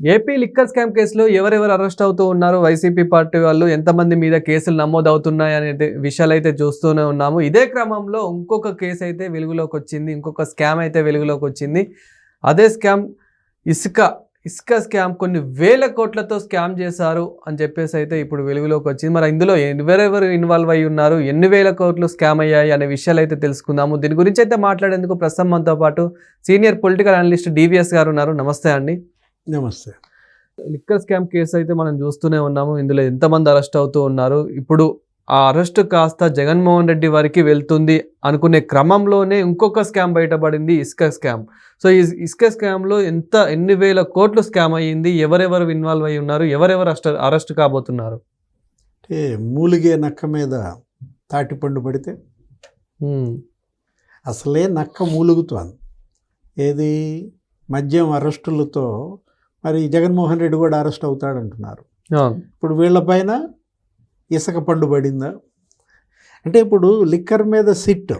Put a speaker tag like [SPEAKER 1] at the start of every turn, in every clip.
[SPEAKER 1] AP liquor scam కేసులో ఎవరెవరు arrest అవుతూ ఉన్నారు? వైసీపీ పార్టీ వాళ్ళు ఎంతమంది మీద కేసులు నమోదు అవుతున్నాయి అనే విషయాలు అయితే చూస్తూనే ఉన్నాము. ఇదే క్రమంలో ఇంకొక కేసు అయితే వెలుగులోకి వచ్చింది. ఇంకొక స్కామ్ అయితే వెలుగులోకి వచ్చింది. అదే స్కామ్ ఇసుక ఇసుక స్కామ్ కొన్ని వేల కోట్లతో స్కామ్ చేశారు అని చెప్పేసి అయితే ఇప్పుడు వెలుగులోకి వచ్చింది. మరి ఇందులో ఎవరెవరు ఇన్వాల్వ్ అయి ఉన్నారు? ఎన్ని వేల కోట్లు స్కామ్ అయ్యాయి అనే విషయాలు అయితే తెలుసుకుందాము. దీని గురించి అయితే మాట్లాడేందుకు ప్రస్తుతం మనతో పాటు సీనియర్ పొలిటికల్ అనలిస్ట్ డివిఎస్ గారు ఉన్నారు. నమస్తే అండి.
[SPEAKER 2] నమస్తే.
[SPEAKER 1] లిక్కర్ స్కామ్ కేసు అయితే మనం చూస్తూనే ఉన్నాము. ఇందులో ఎంతమంది అరెస్ట్ అవుతూ ఉన్నారు. ఇప్పుడు ఆ అరెస్ట్ కాస్త జగన్మోహన్ రెడ్డి వారికి వెళ్తుంది అనుకునే క్రమంలోనే ఇంకొక స్కామ్ బయటపడింది ఇసుక స్కామ్. సో ఈ ఇసుక స్కామ్లో ఎంత ఎన్ని వేల కోట్లు స్కామ్ అయ్యింది? ఎవరెవరు ఇన్వాల్వ్ అయి ఉన్నారు? ఎవరెవరు అరెస్ట్ అరెస్ట్ కాబోతున్నారు?
[SPEAKER 2] అంటే మూలిగే నక్క మీద తాటిపండు పడితే అసలే నక్క మూలుగుతోంది. ఏది? మద్యం అరెస్టులతో మరి జగన్మోహన్ రెడ్డి కూడా అరెస్ట్ అవుతాడంటున్నారు. ఇప్పుడు వీళ్ళపైన ఇసుక పండు పడిందా అంటే ఇప్పుడు లిక్కర్ మీద సిట్.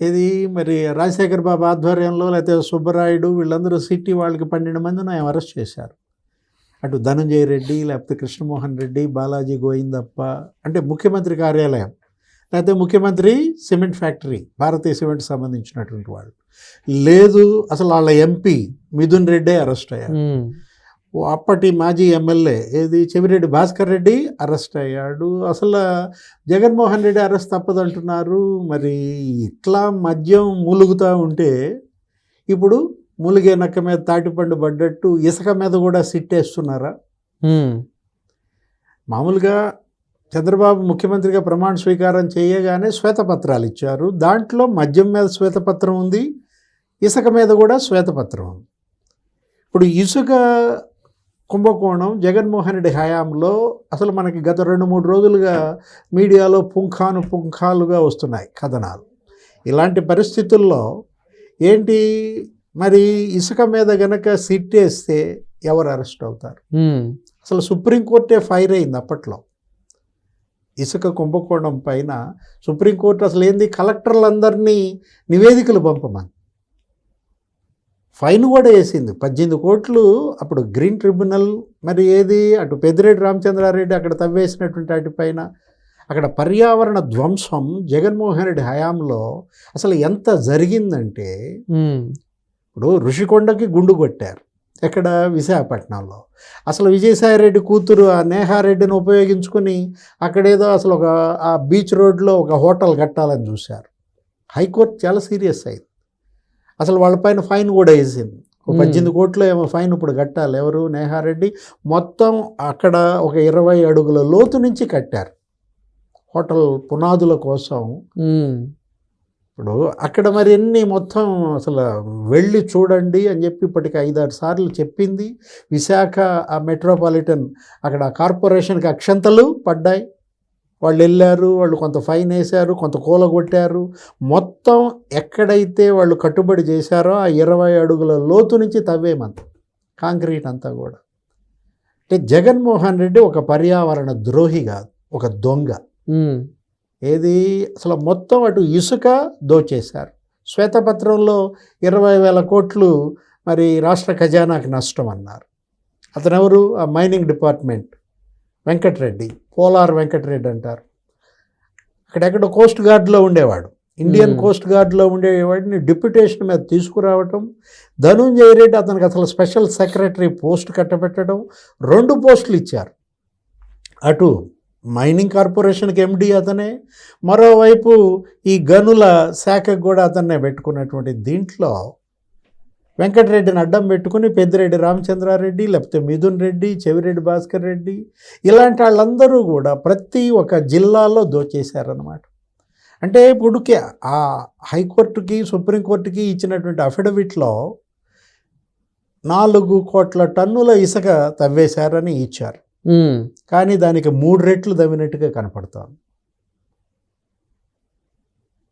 [SPEAKER 2] ఇది మరి రాజశేఖర్ బాబు ఆధ్వర్యంలో లేకపోతే సుబ్బరాయుడు వీళ్ళందరూ సిట్టి వాళ్ళకి పన్నెండు మందిని ఆయన అరెస్ట్ చేశారు. అటు ధనంజయ రెడ్డి లేకపోతే కృష్ణమోహన్ రెడ్డి బాలాజీ గోవిందప్ప అంటే ముఖ్యమంత్రి కార్యాలయం. లేకపోతే ముఖ్యమంత్రి సిమెంట్ ఫ్యాక్టరీ భారతీయ సిమెంట్ సంబంధించినటువంటి వాళ్ళు. లేదు అసలు వాళ్ళ ఎంపీ మిథున్ రెడ్డే అరెస్ట్ అయ్యారు అప్పటి మాజీ ఎమ్మెల్యే ఏది? చెవిరెడ్డి భాస్కర్ రెడ్డి అరెస్ట్ అయ్యాడు. అసలు జగన్మోహన్ రెడ్డి అరెస్ట్ తప్పదంటున్నారు. మరి ఇట్లా మద్యం మూలుగుతూ ఉంటే ఇప్పుడు మూలిగే నక్క మీద తాటిపండు పడ్డట్టు ఇసుక మీద కూడా సిట్టేస్తున్నారా? మామూలుగా చంద్రబాబు ముఖ్యమంత్రిగా ప్రమాణ స్వీకారం చేయగానే శ్వేతపత్రాలు ఇచ్చారు. దాంట్లో మద్యం మీద శ్వేతపత్రం ఉంది. ఇసుక మీద కూడా శ్వేతపత్రం ఉంది. ఇప్పుడు ఇసుక కుంభకోణం జగన్మోహన్ రెడ్డి హయాంలో అసలు మనకి గత రెండు మూడు రోజులుగా మీడియాలో పుంఖాను పుంఖాలుగా వస్తున్నాయి కథనాలు. ఇలాంటి పరిస్థితుల్లో ఏంటి మరి ఇసుక మీద గనక సిట్ వేస్తే ఎవరు అరెస్ట్ అవుతారు? అసలు సుప్రీంకోర్టే ఫైర్ అయింది అప్పట్లో. ఇసుక కుంభకోణం పైన సుప్రీంకోర్టు అసలు ఏంది? కలెక్టర్లందరినీ నివేదికలు పంపమని. ఫైన్ కూడా వేసింది. పద్దెనిమిది కోట్లు అప్పుడు గ్రీన్ ట్రిబ్యునల్ మరి ఏది? అటు పెద్దిరెడ్డి రామచంద్రారెడ్డి అక్కడ తవ్వేసినటువంటి వాటిపైన అక్కడ పర్యావరణ ధ్వంసం జగన్మోహన్ రెడ్డి హయాంలో అసలు ఎంత జరిగిందంటే ఇప్పుడు ఋషికొండకి గుండు కొట్టారు. ఎక్కడ? విశాఖపట్నంలో. అసలు విజయసాయిరెడ్డి కూతురు ఆ నేహారెడ్డిని ఉపయోగించుకుని అక్కడేదో అసలు ఒక ఆ బీచ్ రోడ్లో ఒక హోటల్ కట్టాలని చూశారు. హైకోర్టు చాలా సీరియస్ అయింది. అసలు వాళ్ళపైన ఫైన్ కూడా వేసింది. ఒక. పద్దెనిమిది కోట్లు ఏమో ఫైన్ ఇప్పుడు కట్టాలి ఎవరు? నేహారెడ్డి. మొత్తం అక్కడ ఒక ఇరవై అడుగుల లోతు నుంచి కట్టారు. హోటల్ పునాదుల కోసం ఇప్పుడు అక్కడ మరి ఎన్ని మొత్తం అసలు వెళ్ళి చూడండి అని చెప్పి ఇప్పటికి ఐదారు సార్లు చెప్పింది. విశాఖ ఆ మెట్రోపాలిటన్ అక్కడ కార్పొరేషన్కి అక్షంతలు పడ్డాయి. వాళ్ళు వెళ్ళారు వాళ్ళు కొంత ఫైన్ వేశారు కొంత కూలగొట్టారు. మొత్తం ఎక్కడైతే వాళ్ళు కట్టుబడి చేశారో ఆ ఇరవై అడుగుల లోతు నుంచి తవ్వేమంత కాంక్రీట్ అంతా కూడా. అంటే జగన్మోహన్ రెడ్డి ఒక పర్యావరణ ద్రోహి కాదు ఒక దొంగ. ఏది? అసలు మొత్తం అటు ఇసుక దోచేశారు. శ్వేతపత్రంలో ఇరవై వేల కోట్లు మరి రాష్ట్ర ఖజానాకి నష్టం అన్నారు. అతను ఎవరు ఆ మైనింగ్ డిపార్ట్మెంట్. వెంకటరెడ్డి. పోలార్ వెంకటరెడ్డి అంటారు. అక్కడెక్కడ కోస్ట్ గార్డ్లో ఉండేవాడు. ఇండియన్. కోస్ట్ గార్డ్లో ఉండేవాడిని డిప్యుటేషన్ మీద తీసుకురావటం ధనుంజయ రెడ్డి అతనికి అసలు స్పెషల్ సెక్రటరీ పోస్ట్ కట్టబెట్టడం రెండు పోస్టులు ఇచ్చారు. అటు మైనింగ్ కార్పొరేషన్కి ఎండి అతనే. మరోవైపు ఈ గనుల శాఖకు కూడా అతన్నే పెట్టుకున్నటువంటి దీంట్లో వెంకటరెడ్డిని అడ్డం పెట్టుకుని పెద్దిరెడ్డి రామచంద్రారెడ్డి లేకపోతే మిథున్ రెడ్డి చెవిరెడ్డి భాస్కర్ రెడ్డి ఇలాంటి వాళ్ళందరూ కూడా ప్రతి ఒక్క జిల్లాలో దోచేశారనమాట అంటే ఇప్పుడుకి ఆ హైకోర్టుకి సుప్రీంకోర్టుకి ఇచ్చినటువంటి అఫిడవిట్లో నాలుగు కోట్ల టన్నుల ఇసుక తవ్వేశారని ఇచ్చారు. కానీ దానికి మూడు రెట్లు తవ్వినట్టుగా కనపడుతోంది.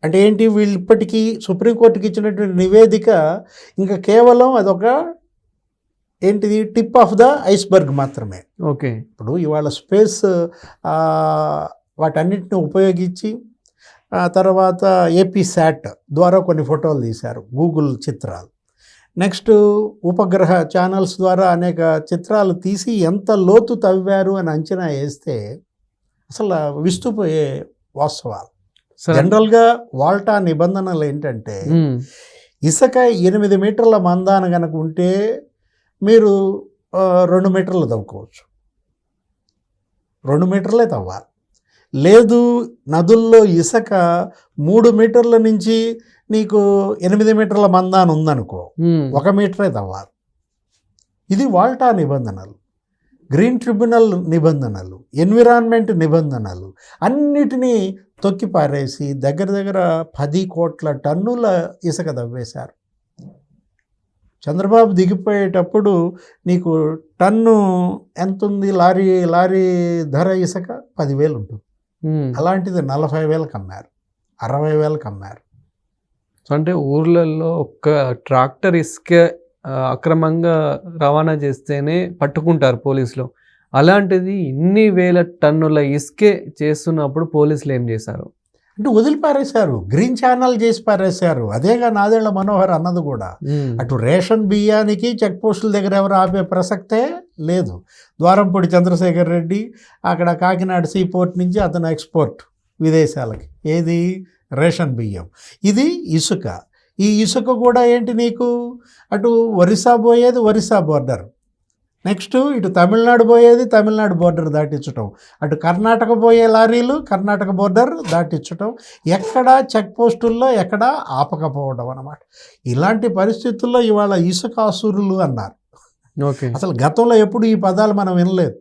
[SPEAKER 2] అంటే ఏంటి? వీళ్ళు ఇప్పటికీ సుప్రీంకోర్టుకి ఇచ్చినటువంటి నివేదిక ఇంకా కేవలం అదొక ఏంటిది? టిప్ ఆఫ్ ద ఐస్బర్గ్ మాత్రమే.
[SPEAKER 1] ఓకే.
[SPEAKER 2] ఇప్పుడు ఇవాళ స్పేస్ వాటన్నిటిని ఉపయోగించి తర్వాత ఏపీ శాట్ ద్వారా కొన్ని ఫోటోలు తీశారు గూగుల్ చిత్రాలు. నెక్స్ట్ ఉపగ్రహ ఛానల్స్ ద్వారా అనేక చిత్రాలు తీసి ఎంత లోతు తవ్వారు అని అంచనా వేస్తే అసలు విస్తుపోయే వాస్తవాలు. జనరల్గా వాల్టా నిబంధనలు ఏంటంటే ఇసుక ఎనిమిది మీటర్ల మందాన కనుక ఉంటే మీరు రెండు మీటర్లు తవ్వుకోవచ్చు. రెండు మీటర్లే తవ్వాలి. లేదు నదుల్లో ఇసుక మూడు మీటర్ల నుంచి నీకు ఎనిమిది మీటర్ల మందాన ఉందనుకో
[SPEAKER 1] ఉమ్,
[SPEAKER 2] ఒక మీటరే తవ్వాలి. ఇది వాల్టా నిబంధనలు గ్రీన్ ట్రిబ్యునల్ నిబంధనలు ఎన్విరాన్మెంట్ నిబంధనలు అన్నిటినీ తొక్కి పారేసి దగ్గర దగ్గర పది కోట్ల టన్నుల ఇసుక తవ్వేశారు. చంద్రబాబు దిగిపోయేటప్పుడు నీకు టన్ను ఎంత ఉంది లారీ లారీ ధర ఇసుక పదివేలు ఉంటుంది. అలాంటిది నలభై వేలకు అమ్మారు అరవై వేలకు అమ్మారు
[SPEAKER 1] సో అంటే ఊర్లలో ఒక్క ట్రాక్టర్ ఇసుక అక్రమంగా రవాణా చేస్తేనే పట్టుకుంటారు పోలీసులు. అలాంటిది ఇన్ని వేల టన్నుల ఇసుకే చేస్తున్నప్పుడు పోలీసులు ఏం చేశారు?
[SPEAKER 2] అంటే వదిలిపారేశారు. గ్రీన్ ఛానల్ చేసి పారేశారు. అదేగా నాదేళ్ళ మనోహర్ అన్నది కూడా. అటు రేషన్ బియ్యానికి చెక్ పోస్టుల దగ్గర ఎవరు ఆపే ప్రసక్తే లేదు. ద్వారంపూడి చంద్రశేఖర్ రెడ్డి అక్కడ కాకినాడ సీ పోర్ట్ నుంచి అతను ఎక్స్పోర్ట్ విదేశాలకి. ఏది? రేషన్ బియ్యం. ఇది ఇసుక. ఈ ఇసుక కూడా ఏంటి నీకు? అటు ఒరిస్సా పోయేది ఒరిస్సా బోర్డర్. నెక్స్ట్ ఇటు తమిళనాడు పోయేది తమిళనాడు బోర్డర్ దాటించటం. అటు కర్ణాటక పోయే లారీలు కర్ణాటక బోర్డర్ దాటించటం. ఎక్కడా చెక్ పోస్టుల్లో ఎక్కడా ఆపకపోవడం అన్నమాట. ఇలాంటి పరిస్థితుల్లో ఇవాళ ఇసుక అసురులు అన్నారు.
[SPEAKER 1] ఓకే.
[SPEAKER 2] అసలు గతంలో ఎప్పుడు ఈ పదాలు మనం వినలేదు.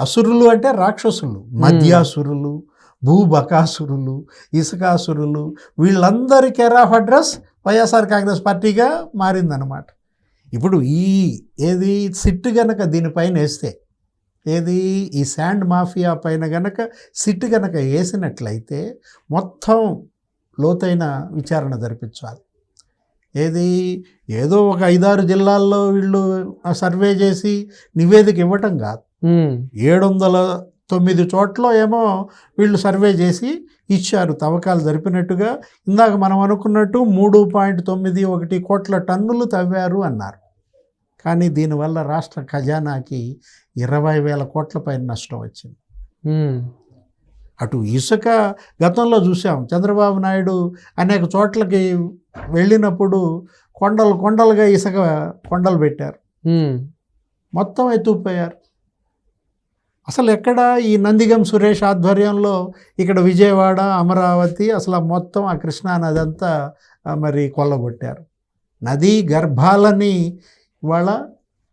[SPEAKER 2] అసురులు అంటే రాక్షసులు మద్యాసురులు భూబకాసురులు ఇసుకాసురులు వీళ్ళందరి care of address YSR Congress పార్టీగా మారిందనమాట ఇప్పుడు ఈ ఏది సిట్ గనక దీనిపైన వేస్తే ఏది ఈ శాండ్ మాఫియా పైన గనక సిట్ గనక వేసినట్లయితే మొత్తం లోతైన విచారణ జరిపించాలి. ఏది ఏదో ఒక ఐదారు జిల్లాల్లో వీళ్ళు సర్వే చేసి నివేదిక ఇవ్వటం కాదు. ఏడు వందల తొమ్మిది చోట్ల ఏమో వీళ్ళు సర్వే చేసి ఇచ్చారు. తవ్వకాలు జరిపినట్టుగా ఇందాక మనం అనుకున్నట్టు మూడు పాయింట్ తొమ్మిది ఒకటి కోట్ల టన్నులు తవ్వారు అన్నారు. కానీ దీనివల్ల రాష్ట్ర ఖజానాకి ఇరవై వేల కోట్ల పైన నష్టం వచ్చింది. అటు ఇసుక గతంలో చూసాం. చంద్రబాబు నాయుడు అనేక చోట్లకి వెళ్ళినప్పుడు కొండలు కొండలుగా ఇసుక కొండలు పెట్టారు. మొత్తం ఎత్తుకుపోయారు. అసలు ఎక్కడ ఈ నందిగం సురేష్ ఆధ్వర్యంలో ఇక్కడ విజయవాడ అమరావతి అసలు ఆ మొత్తం ఆ కృష్ణా నది అంతా మరి కొల్లగొట్టారు. నదీ గర్భాలని ఇవాళ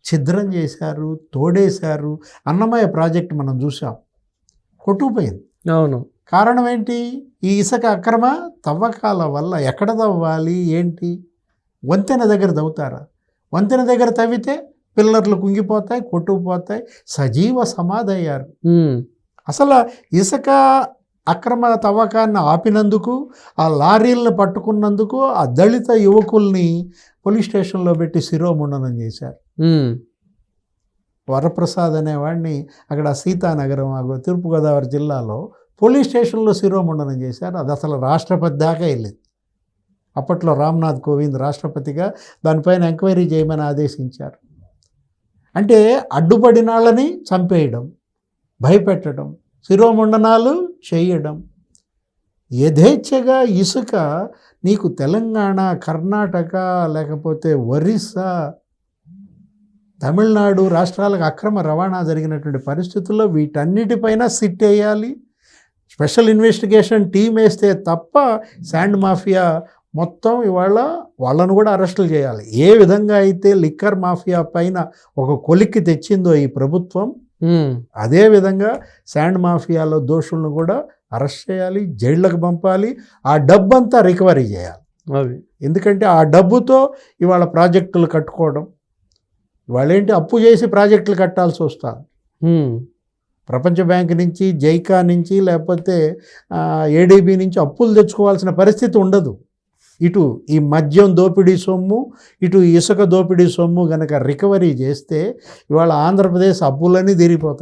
[SPEAKER 2] ఛిద్రం చేశారు తోడేశారు అన్నమయ్య ప్రాజెక్ట్ మనం చూసాం కొట్టుకుపోయింది.
[SPEAKER 1] అవును.
[SPEAKER 2] కారణం ఏంటి? ఈ ఇసుక అక్రమ తవ్వకాల వల్ల ఎక్కడ తవ్వాలి? ఏంటి? వంతెన దగ్గర తవ్వుతారా? వంతెన దగ్గర తవ్వితే పిల్లర్లు కుంగిపోతాయి కొట్టుకుపోతాయి సజీవ సమాధి అయ్యారు
[SPEAKER 1] ఉమ్,
[SPEAKER 2] అసలు ఇసుక అక్రమ తవ్వకాన్ని ఆపినందుకు ఆ లారీలను పట్టుకున్నందుకు ఆ దళిత యువకుల్ని పోలీస్ స్టేషన్లో పెట్టి శిరోముండనం చేశారు. వరప్రసాద్ అనేవాడిని అక్కడ సీతానగరం తూర్పుగోదావరి జిల్లాలో పోలీస్ స్టేషన్లో శిరోముండనం చేశారు. అది అసలు రాష్ట్రపతి దాకా వెళ్ళింది. అప్పట్లో రామ్నాథ్ కోవింద్ రాష్ట్రపతిగా దానిపైన ఎంక్వైరీ చేయమని ఆదేశించారు. అంటే అడ్డుపడిన వాళ్ళని చంపేయడం భయపెట్టడం శిరోముండనాలు చేయడం. యథేచ్ఛగా ఇసుక నీకు తెలంగాణ కర్ణాటక లేకపోతే ఒరిస్సా తమిళనాడు రాష్ట్రాలకు అక్రమ రవాణా జరిగినటువంటి పరిస్థితుల్లో వీటన్నిటిపైన సిట్ వేయాలి. స్పెషల్ ఇన్వెస్టిగేషన్ టీం వేస్తే తప్ప శాండ్ మాఫియా మొత్తం ఇవాళ వాళ్ళను కూడా అరెస్టులు చేయాలి. ఏ విధంగా అయితే లిక్కర్ మాఫియా పైన ఒక కొలిక్కి తెచ్చిందో ఈ ప్రభుత్వం అదే విధంగా శాండ్ మాఫియాలో దోషులను కూడా అరెస్ట్ చేయాలి జైళ్ళకు పంపాలి ఆ డబ్బంతా రికవరీ చేయాలి.
[SPEAKER 1] అది.
[SPEAKER 2] ఎందుకంటే ఆ డబ్బుతో ఇవాళ ప్రాజెక్టులు కట్టుకోవడం ఇవాళ ఏంటి అప్పు చేసి ప్రాజెక్టులు కట్టాల్సి వస్తుంది. ప్రపంచ బ్యాంక్ నుంచి జైకా నుంచి లేకపోతే ఏడీబీ నుంచి అప్పులు తెచ్చుకోవాల్సిన పరిస్థితి ఉండదు. ఇటు ఈ మద్యం దోపిడీ సొమ్ము ఇటు ఇసుక దోపిడీ సొమ్ము గనక రికవరీ చేస్తే ఇవాళ ఆంధ్రప్రదేశ్ అప్పులన్నీ తీరిపోతాయి.